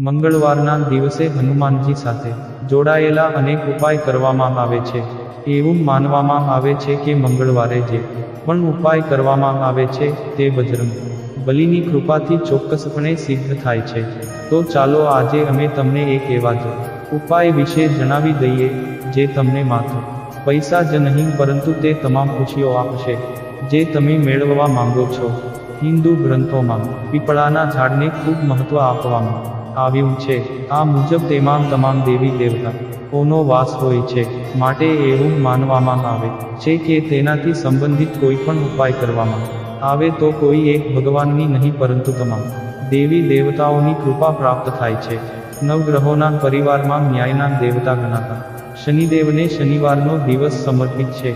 મંગળવારના દિવસે હનુમાનજી સાથે જોડાયેલા અનેક ઉપાય કરવામાં આવે છે. એવું માનવામાં આવે છે કે મંગળવારે જે પણ ઉપાય કરવામાં આવે છે તે બજરંગ બલિની કૃપાથી ચોક્કસપણે સિદ્ધ થાય છે. તો ચાલો આજે અમે તમને એક એવા જ ઉપાય વિશે જણાવી દઈએ, જે તમને માત્ર પૈસા જ નહીં, પરંતુ તે તમામ ખુશીઓ આપશે, જે તમે મેળવવા માંગો છો. હિન્દુ ગ્રંથોમાં પીપળાના ઝાડને ખૂબ મહત્વ આપવામાં આવ્યું છે. આ મુજબ તેમાં તમામ દેવી દેવતાઓનો વાસ હોય છે. માટે એવું માનવામાં આવે છે કે તેનાથી સંબંધિત કોઈ પણ ઉપાય કરવામાં આવે તો કોઈ એક ભગવાનની નહીં, પરંતુ તમામ દેવી દેવતાઓની કૃપા પ્રાપ્ત થાય છે. નવગ્રહોના પરિવારમાં ન્યાયના દેવતા ગણાતા શનિદેવને શનિવારનો દિવસ સમર્પિત છે.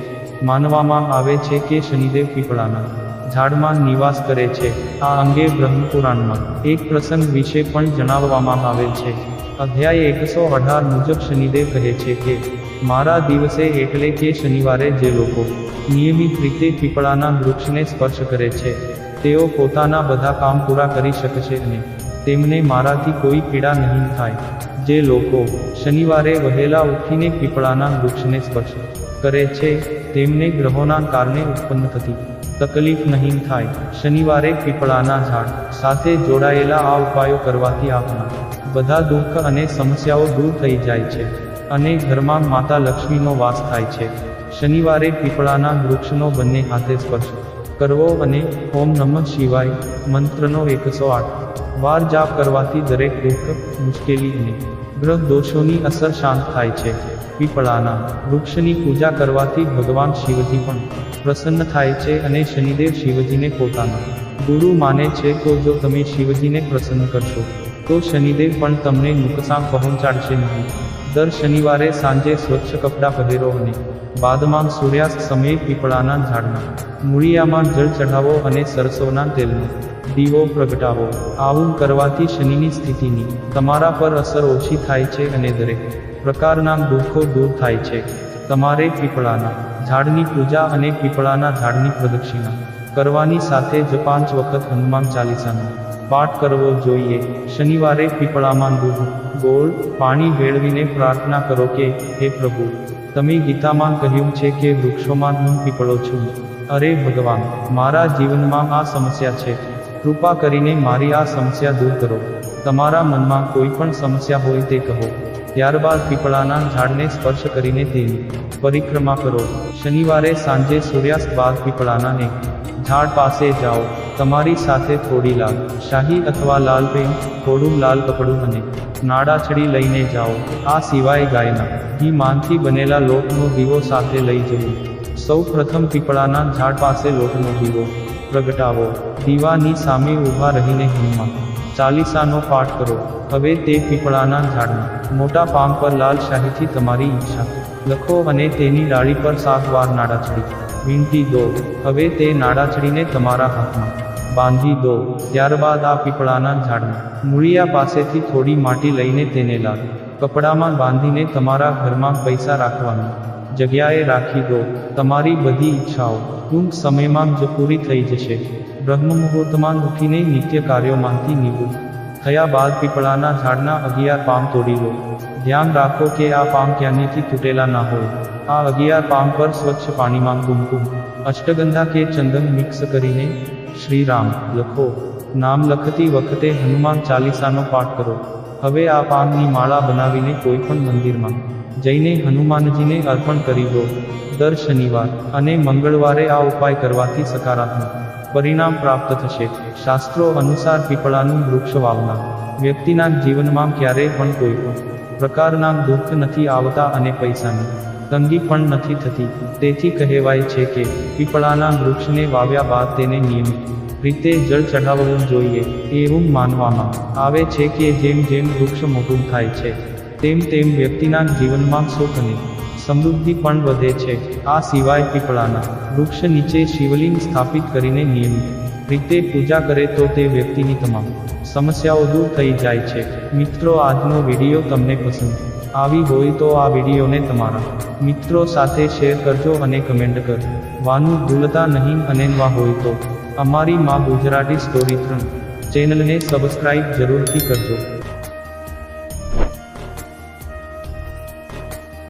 માનવામાં આવે છે કે શનિદેવ પીપળાના ઝાડમાં નિવાસ કરે છે. આ અંગે બ્રહ્મપુરાણમાં એક પ્રસંગ વિશે પણ જણાવવામાં આવેલ છે. અધ્યાય એકસો અઢાર મુજબ શનિદેવ કહે છે કે, મારા દિવસે એટલે કે શનિવારે જે લોકો નિયમિત રીતે પીપળાના વૃક્ષને સ્પર્શ કરે છે, તેઓ પોતાના બધા કામ પૂરા કરી શકશે અને તેમને મારાથી કોઈ પીડા નહીં થાય. જે લોકો શનિવારે વહેલા ઉઠીને પીપળાના વૃક્ષને સ્પર્શ કરે છે, તેમને ગ્રહોના કારણે ઉત્પન્ન થતી તકલીફ નહીં થાય. શનિવારે પીપળાના ઝાડ સાથે જોડાયેલા આ ઉપાયો કરવાથી આપના બધા દુઃખ અને સમસ્યાઓ દૂર થઈ જાય છે અને ઘરમાં માતા લક્ષ્મીનો વાસ થાય છે. શનિવારે પીપળાના વૃક્ષનો બંને હાથે સ્પર્શ કરવો અને ઓમ નમઃ શિવાય મંત્રનો એકસો આઠ. વાર જાપ કરવાથી દરેક દુઃખ મુશ્કેલી અને ગ્રહ દોષોની અસર શાંત થાય છે. પીપળાના વૃક્ષની પૂજા કરવાથી ભગવાન શિવજી પણ પ્રસન્ન થાય છે અને શનિદેવ શિવજીને પોતાના ગુરુ માને છે તો જો તમે શિવજીને પ્રસન્ન કરશો, તો શનિદેવ પણ તમને નુકસાન પહોંચાડશે નહીં. દર શનિવારે સાંજે સ્વચ્છ કપડાં પહેરો અને બાદમાં સૂર્યાસ્ત સમયે પીપળાના ઝાડના મૂળિયામાં જળ ચઢાવો અને સરસોના તેલનો દીવો પ્રગટાવો. આવું કરવાથી શનિની સ્થિતિની તમારા પર અસર ઓછી થાય છે અને દરેક પ્રકારના દુઃખો દૂર થાય છે. તમારે પીપળાના ઝાડની પૂજા અને પીપળાના ઝાડની પ્રદક્ષિણા કરવાની સાથે જ પાંચ વખત હનુમાન ચાલીસાનો પાઠ કરવો જોઈએ. શનિવારે પીપળામાં દૂધ, ગોળ, પાણી વેળવીને પ્રાર્થના કરો કે, હે પ્રભુ, તમે ગીતામાં કહ્યું છે કે વૃક્ષોમાં હું પીપળો છું. અરે ભગવાન, મારા જીવનમાં આ સમસ્યા છે. કૃપા કરીને મારી આ સમસ્યા દૂર કરો. તમારા મનમાં કોઈ પણ સમસ્યા હોય તે કહો. ત્યારબાદ પીપળાના ઝાડને સ્પર્શ કરીને તેની પરિક્રમા કરો. શનિવારે સાંજે સૂર્યાસ્ત બાદ પીપળાના એક ઝાડ પાસે જાઓ. તમારી સાથે થોડી લાલ, શાહી અથવા લાલ પેન્ટ, થોડું લાલ કપડું અને નાડાછડી લઈને જાઓ. આ સિવાય ગાયના, ઘી માનથી બનેલા લોટનો દીવો સાથે લઈ જવું. સૌ પ્રથમ પીપળાના ઝાડ પાસે લોટનો દીવો પ્રગટાવો. દીવાની સામે ઊભા રહીને હિમમાં ચાલીસાનો પાઠ કરો. હવે તે પીપળાના ઝાડના મોટા પામ પર લાલ શાહીથી તમારી ઈચ્છા. લખો અને તેની ડાળી પર સાત વાર નાડાછડી વીંટી દો. હવે તે નાડાછડીને તમારા હાથમાં. બાંધી દો, ત્યારબાદ આ પીપળાના ઝાડમાં મૂળિયા પાસેથી થોડી માટી લઈને તેને લાલ કપડામાં બાંધીને તમારા ઘરમાં પૈસા રાખવાની. જગ્યાએ રાખી દો, તમારી બધી ઈચ્છાઓ ટૂંક સમયમાં જ પૂરી થઈ જશે. બ્રહ્મ મુહૂર્તમાં ઉઠીને નિત્ય કાર્યોમાંથી નિવૃત્ત થયા બાદ પીપળાના ઝાડના અગિયાર પામ તોડી લો. ધ્યાન રાખો કે આ પામ ક્યાંયથી તૂટેલા ના હોય. આ અગિયાર પામ પર સ્વચ્છ પાણીમાં કુમકુમ અષ્ટગંધા કે ચંદન મિક્સ કરીને શ્રીરામ લખો. નામ લખતી વખતે હનુમાન ચાલીસાનો પાઠ કરો. હવે આ પાનની માળા બનાવીને કોઈપણ મંદિરમાં જઈને હનુમાનજીને અર્પણ કરી દો. દર શનિવાર અને મંગળવારે આ ઉપાય કરવાથી સકારાત્મક પરિણામ પ્રાપ્ત થશે. શાસ્ત્રો અનુસાર પીપળાનું વૃક્ષ વાવના વ્યક્તિના જીવનમાં ક્યારેય પણ કોઈ પણ પ્રકારના દુઃખ નથી આવતા અને પૈસાની તંગી પણ નથી થતી. તેથી કહેવાય છે કે પીપળાના વૃક્ષને વાવ્યા બાદ તેને નિયમિત રીતે જળ ચઢાવવું જોઈએ એવું માનવામાં આવે છે કે જેમ જેમ વૃક્ષ મોટું થાય છે, તેમ તેમ વ્યક્તિના જીવનમાં સુખ અને સમૃદ્ધિ પણ વધે છે. આ સિવાય પીપળાના વૃક્ષ નીચે શિવલિંગ સ્થાપિત કરીને નિયમિત રીતે પૂજા કરે તો તે વ્યક્તિની તમામ સમસ્યાઓ દૂર થઈ જાય છે. મિત્રો, આજનો વીડિયો તમને પસંદ આવી હોય તો આ વિડીયોને તમારા મિત્રો સાથે શેર કરજો અને કમેન્ટ કરવાનું ભૂલતા નહીં અને નવા હોય તો. અમારી માં ગુજરાતી સ્ટોરી ત્રણ. ચેનલને સબસ્ક્રાઇબ જરૂરથી કરજો.